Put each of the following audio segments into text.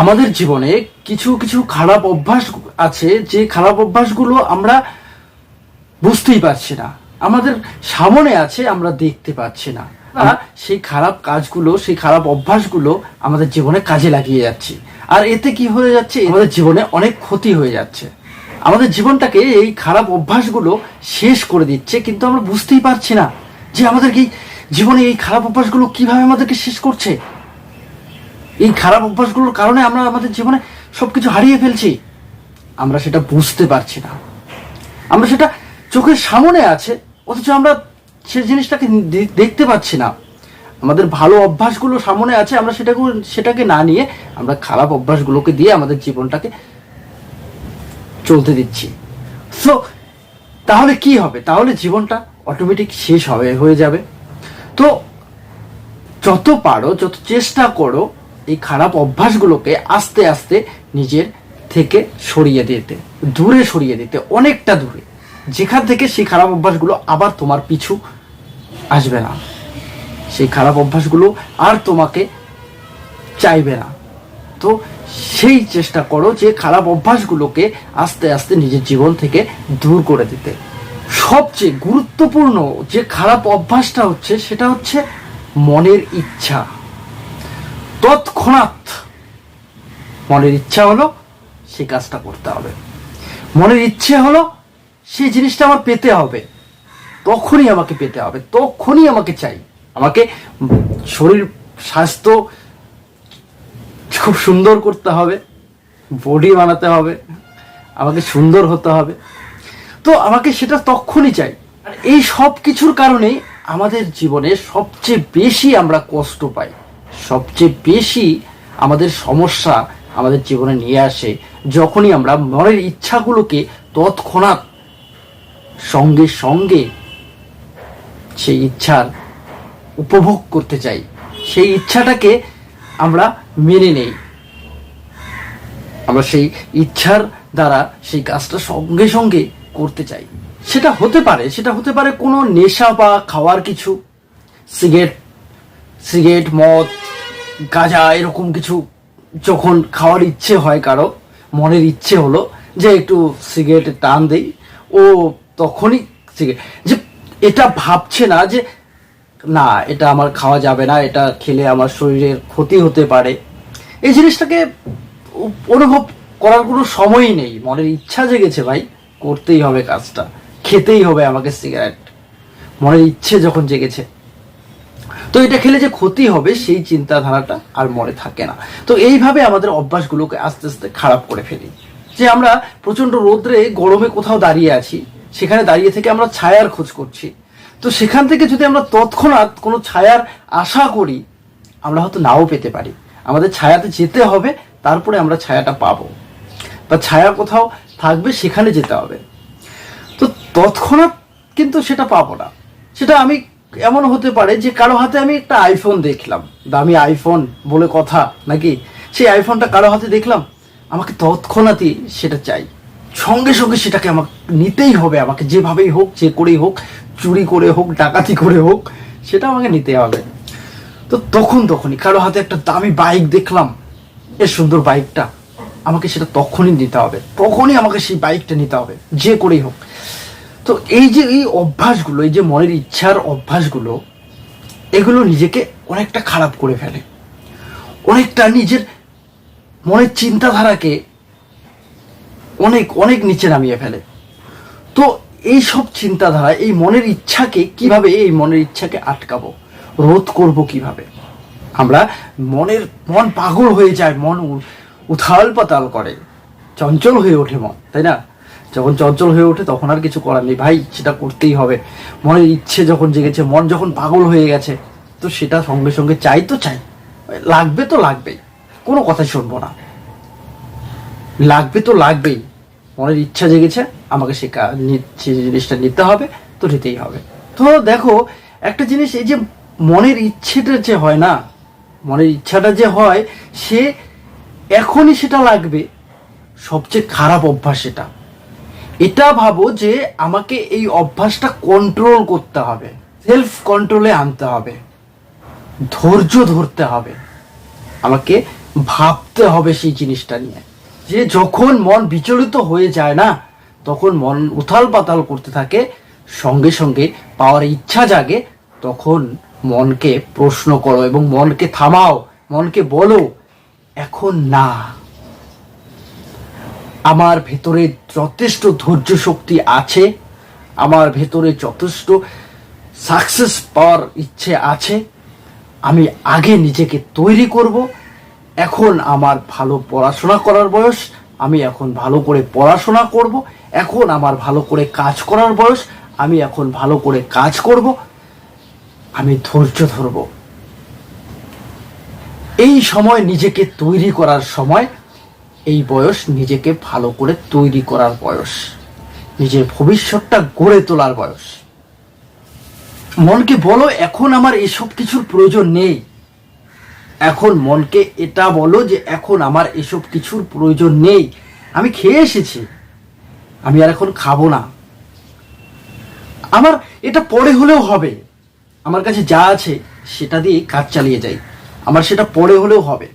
আমাদের জীবনে কিছু কিছু খারাপ অভ্যাস আছে, যে খারাপ অভ্যাসগুলো আমরা বুঝতেই পারছি না। আমাদের সামনে আছে, আমরা দেখতে পাচ্ছি না। সেই খারাপ কাজগুলো, সেই খারাপ অভ্যাসগুলো আমাদের জীবনে কাজে লাগিয়ে যাচ্ছি। আর এতে কি হয়ে যাচ্ছে? আমাদের জীবনে অনেক ক্ষতি হয়ে যাচ্ছে। আমাদের জীবনটাকে এই খারাপ অভ্যাসগুলো শেষ করে দিচ্ছে, কিন্তু আমরা বুঝতেই পারছি না যে আমাদের কি জীবনে এই খারাপ অভ্যাসগুলো কীভাবে আমাদেরকে শেষ করছে। এই খারাপ অভ্যাসগুলোর কারণে আমরা আমাদের জীবনে সবকিছু হারিয়ে ফেলছি। আমরা সেটা বুঝতে পারছি না। আমরা সেটা চোখের সামনে আছে, অথচ আমরা সে জিনিসটাকে দেখতে পাচ্ছি না। আমাদের ভালো অভ্যাসগুলো সামনে আছে, আমরা সেটাকে সেটাকে না নিয়ে আমরা খারাপ অভ্যাসগুলোকে দিয়ে আমাদের জীবনটাকে চলতে দিচ্ছি। সো তাহলে কি হবে? তাহলে জীবনটা অটোমেটিক শেষ হবে, হয়ে যাবে। তো, যত পারো, যত চেষ্টা করো এই খারাপ অভ্যাসগুলোকে আস্তে আস্তে নিজের থেকে সরিয়ে দিতে, দূরে সরিয়ে দিতে, অনেকটা দূরে। যেখান থেকে সেই খারাপ অভ্যাসগুলো আবার তোমার পিছু আসবে না। সেই খারাপ অভ্যাসগুলো আর তোমাকে চাইবে না। তো সেই চেষ্টা করো যে খারাপ অভ্যাসগুলোকে আস্তে আস্তে নিজের জীবন থেকে দূর করে দিতে। সবচেয়ে গুরুত্বপূর্ণ যে খারাপ অভ্যাসটা হচ্ছে, সেটা হচ্ছে মনের ইচ্ছা। তৎক্ষণাৎ মনের ইচ্ছা হলো সেই কাজটা করতে হবে। মনের ইচ্ছে হলো সেই জিনিসটা আমার পেতে হবে। তখনই আমাকে পেতে হবে, তখনই আমাকে চাই। আমাকে শরীর, স্বাস্থ্য খুব সুন্দর করতে হবে বডি বানাতে হবে, আমাকে সুন্দর হতে হবে। তো আমাকে সেটা তখনই চাই। আর এই সব কিছুর কারণেই আমাদের জীবনে সবচেয়ে বেশি আমরা কষ্ট পাই। সবচেয়ে বেশি আমাদের সমস্যা আমাদের জীবনে নিয়ে আসে যখনই আমরা মনের ইচ্ছাগুলোকে তৎক্ষণাৎ সঙ্গে সঙ্গে সেই ইচ্ছার উপভোগ করতে চাই। সেই ইচ্ছাটাকে আমরা মেনে নেই। আমরা সেই ইচ্ছার দ্বারা সেই কাজটা সঙ্গে সঙ্গে করতে চাই। সেটা হতে পারে, সেটা হতে পারে কোনো নেশা বা খাওয়ার কিছু, সিগারেট সিগারেট, মদ, গাঁজা এরকম কিছু যখন খাওয়ার ইচ্ছে হয় কারও, মনের ইচ্ছে হলো যে একটু সিগারেটে টান দেই, ও তখনই সিগারেট যে এটা ভাবছে না যে, না, এটা আমার খাওয়া যাবে না, এটা খেলে আমার শরীরের ক্ষতি হতে পারে। এই জিনিসটাকে অনুভব করার কোনো সময়ই নেই। মনের ইচ্ছা জেগেছে ভাই, করতেই হবে কাজটা, খেতেই হবে আমাকে সিগারেট। মনের ইচ্ছে যখন জেগেছে তো এটা খেলে যে ক্ষতি হবে সেই চিন্তাধারাটা আর মনে থাকে না। তো এইভাবে আমাদের অভ্যাসগুলোকে আস্তে আস্তে খারাপ করে ফেলি। যে আমরা প্রচণ্ড রোদ্রে গরমে কোথাও দাঁড়িয়ে আছি, সেখানে দাঁড়িয়ে থেকে আমরা ছায়ার খোঁজ করছি। তো সেখান থেকে যদি আমরা তৎক্ষণাৎ কোনো ছায়ার আশা করি, আমরা হয়তো নাও পেতে পারি। আমাদের ছায়াতে যেতে হবে, তারপরে আমরা ছায়াটা পাবো। বা ছায়া কোথাও থাকবে, সেখানে যেতে হবে। তো তৎক্ষণাৎ কিন্তু সেটা পাবো না। সেটা আমি এমন হতে পারে যে কারও হাতে আমি একটা আইফোন দেখলাম। দামি আইফোন বলে কথা নাকি? সেই আইফোনটা কারও হাতে দেখলাম? আমাকে তৎক্ষণাৎই সেটা চাই। সঙ্গে সঙ্গে সেটাকে আমাকে নিতেই হবে, আমাকে যেভাবেই হোক, যে করেই হোক, চুরি করে হোক, ডাকাতি করে হোক, সেটা আমাকে নিতে হবে। তো তখন তখনই কারও হাতে একটা দামি বাইক দেখলাম, এর সুন্দর বাইকটা আমাকে সেটা তখনই নিতে হবে। তখনই আমাকে সেই বাইকটা নিতে হবে, যে করেই হোক। তো এই যে এই অভ্যাসগুলো, এই যে মনের ইচ্ছার অভ্যাসগুলো, এগুলো নিজেকে অনেকটা খারাপ করে ফেলে। অনেকটা নিজের মনের চিন্তাধারাকে অনেক অনেক নিচে নামিয়ে ফেলে। তো এই সব চিন্তাধারা, এই মনের ইচ্ছাকে কীভাবে এই মনের ইচ্ছাকে আটকাবো? রোধ করব কীভাবে? আমরা মনের, মন পাগল হয়ে যায়, মন উথাল পাতাল করে, চঞ্চল হয়ে ওঠে মন, তাই না? যখন চঞ্চল হয়ে ওঠে, তখন আর কিছু করার নেই। ভাই, সেটা করতেই হবে। মনের ইচ্ছে যখন জেগেছে, মন যখন পাগল হয়ে গেছে, তো সেটা সঙ্গে সঙ্গে চাই তো চাই। লাগবে তো লাগবেই। কোনো কথা শুনব না। লাগবে তো লাগবেই। মনের ইচ্ছা জেগেছে, আমাকে সে সে জিনিসটা নিতে হবে, তো নিতেই হবে। তো দেখো, একটা জিনিস, এই যে মনের ইচ্ছেটা যে হয় না, মনের ইচ্ছাটা যে হয়, সে এখনই সেটা লাগবে। সবচেয়ে খারাপ অভ্যাস এটা। এটা ভাবো যে আমাকে এই অভ্যাসটা কন্ট্রোল করতে হবে সেলফ কন্ট্রোলে আনতে হবে, ধৈর্য ধরতে হবে। আমাকে ভাবতে হবে সেই জিনিসটা নিয়ে। যে যখন মন বিচলিত হয়ে যায় না, তখন মন উথাল পাতাল করতে থাকে, সঙ্গে সঙ্গে পাওয়ার ইচ্ছা জাগে, তখন মনকে প্রশ্ন করো এবং মনকে থামাও, মনকে বলো, এখন না। আমার ভেতরে যথেষ্ট ধৈর্য শক্তি আছে, আমার ভেতরে যথেষ্ট সাকসেস পাওয়ার ইচ্ছে আছে, আমি আগে নিজেকে তৈরি করব। এখন আমার ভালো পড়াশোনা করার বয়স, আমি এখন ভালো করে পড়াশোনা করব। এখন আমার ভালো করে কাজ করার বয়স, আমি এখন ভালো করে কাজ করব। আমি ধৈর্য ধরব। এই সময় নিজেকে তৈরি করার সময় এই বয়স নিজেকে ভালো করে তৈরি করার বয়স। নিজের ভবিষ্যৎটা গড়ে তোলার বয়স। মনকে বলো, এখন আমার এসব কিছুর প্রয়োজন নেই। এখন মনকে এটা বলো যে, এখন আমার এসব কিছুর প্রয়োজন নেই। আমি খেয়ে এসেছি। আমি আর এখন খাব না। আমার এটা পরে হলেও হবে। আমার কাছে যা আছে, সেটা দিয়ে কাজ চালিয়ে যাই। আমার সেটা পরে হলেও হবে।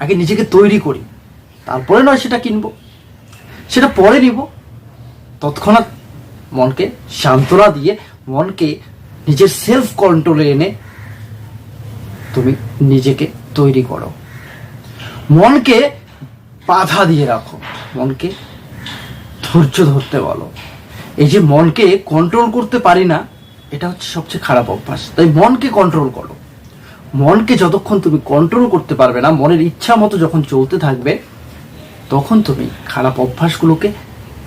আগে নিজেকে তৈরি করি। তারপরে নয় সেটা কিনবো। সেটা পরে নিব। তৎক্ষণাৎ মনকে সান্ত্বনা দিয়ে মনকে নিজের সেলফ কন্ট্রোলে এনে তুমি নিজেকে তৈরি করো। মনকে বাধা দিয়ে রাখো। মনকে ধৈর্য ধরতে বলো। এই যে মনকে কন্ট্রোল করতে পারি না, এটা হচ্ছে সবচেয়ে খারাপ অভ্যাস। তাই মনকে কন্ট্রোল করো। মনকে যতক্ষণ তুমি কন্ট্রোল করতে পারবে না, মনের ইচ্ছা মতো যখন চলতে থাকবে তখন তুমি খারাপ অভ্যাসগুলোকে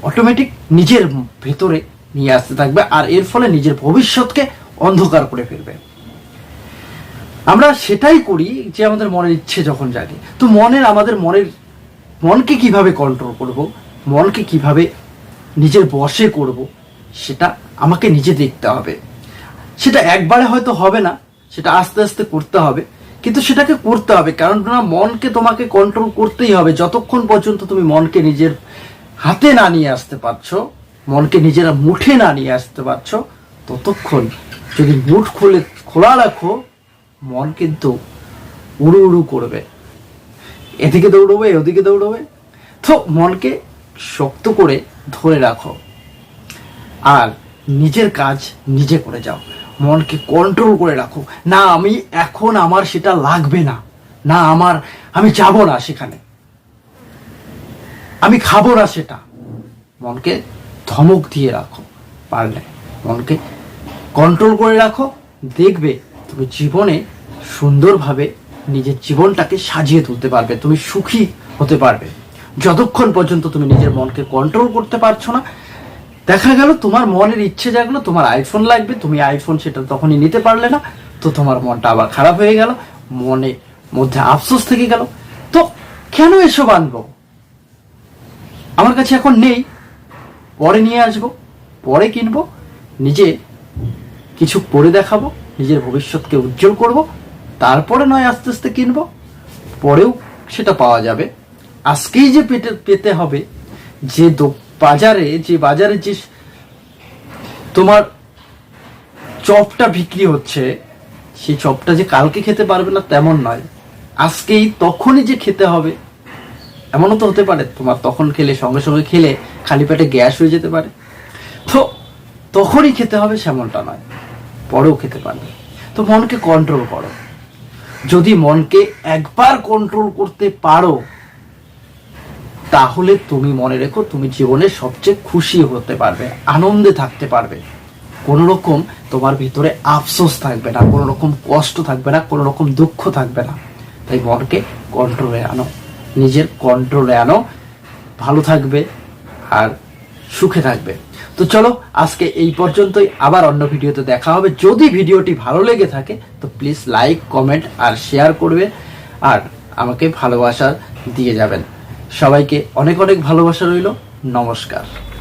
অটোমেটিক নিজের ভেতরে নিয়ে আসতে থাকবে আর এর ফলে নিজের ভবিষ্যৎকে অন্ধকার করে ফেলবে। আমরা সেটাই করি যে আমাদের মনের ইচ্ছে যখন জাগে। তো মনের, আমাদের মনের, মনকে কীভাবে কন্ট্রোল করব? মনকে কীভাবে নিজের বশে করব? সেটা আমাকে নিজে দেখতে হবে। সেটা একবারে হয়তো হবে না, সেটা আস্তে আস্তে করতে হবে। কিন্তু সেটাকে করতে হবে, কারণ না মনকে তোমাকে কন্ট্রোল করতেই হবে। যতক্ষণ পর্যন্ত তুমি মনকে নিজের হাতে না নিয়ে আসতে পারছ, মনকে নিজেরা মুঠে না নিয়ে আসতে পারছ, ততক্ষণ যদি মুঠ খুলে, খোলা রাখো, মন কিন্তু উড়ু উড়ু করবে। এদিকে দৌড়বে, ওদিকে দৌড়বে। তো মনকে শক্ত করে ধরে রাখো। আর নিজের কাজ নিজে করে যাও। মনকে কন্ট্রোল করে রাখো। না, আমি এখন আমার সেটা লাগবে না। না, আমার, আমি যাব না সেখানে। আমি খাব না সেটা। মনকে ধমক দিয়ে রাখো, পারলে। মনকে কন্ট্রোল করে রাখো, দেখবে তুমি জীবনে সুন্দরভাবে নিজের জীবনটাকে সাজিয়ে তুলতে পারবে, তুমি সুখী হতে পারবে। যতক্ষণ পর্যন্ত তুমি নিজের মনকে কন্ট্রোল করতে পারছ না দেখা গেল তোমার মনের ইচ্ছে জাগলো, তোমার আইফোন লাগবে, তুমি আইফোন সেটা তখনই নিতে পারলে না, তো তোমার মনটা আবার খারাপ হয়ে গেল, মনে মধ্যে আফসোস থেকে গেল। তো কেন এসব আনব? আমার কাছে এখন নেই। পরে নিয়ে আসব, পরে কিনবো, নিজে কিছু করে দেখাবো, নিজের ভবিষ্যৎকে উজ্জ্বল করব, তারপরে নয় আস্তে আস্তে কিনবো, পরেও সেটা পাওয়া যাবে। আজকেই যে পেতে পেতে হবে, যে বাজারে, যে বাজারে যে তোমার চপটা বিক্রি হচ্ছে, সেই চপটা যে কালকে খেতে পারবে না তেমন নয়। আজকেই তখনই যে খেতে হবে, এমনও তো হতে পারে, তোমার তখন খেলে, সঙ্গে সঙ্গে খেলে খালি পেটে গ্যাস হয়ে যেতে পারে। তো তখনই খেতে হবে সেমনটা নয়, পরেও খেতে পারবে। তো মনকে কন্ট্রোল করো। যদি মনকে একবার কন্ট্রোল করতে পারো তাহলে তুমি মনে রেখো তুমি জীবনে সবচেয়ে খুশি হতে পারবে, আনন্দে থাকতে পারবে। কোনো রকম তোমার ভিতরে আফসোস থাকবে না কোনো রকম কষ্ট থাকবে না কোনো রকম দুঃখ থাকবে না। তাই মনকে কন্ট্রোলে আনো, নিজের কন্ট্রোলে আনো, ভালো থাকবে আর সুখে থাকবে। তো চলো, আজকে এই পর্যন্তই, আবার অন্য ভিডিওতে দেখা হবে। যদি ভিডিওটি ভালো লেগে থাকে, তো প্লিজ লাইক কমেন্ট আর শেয়ার করবে, আর আমাকে ভালোবাসা দিয়ে যাবেন। সবাইকে অনেক অনেক ভালোবাসা রইল। নমস্কার।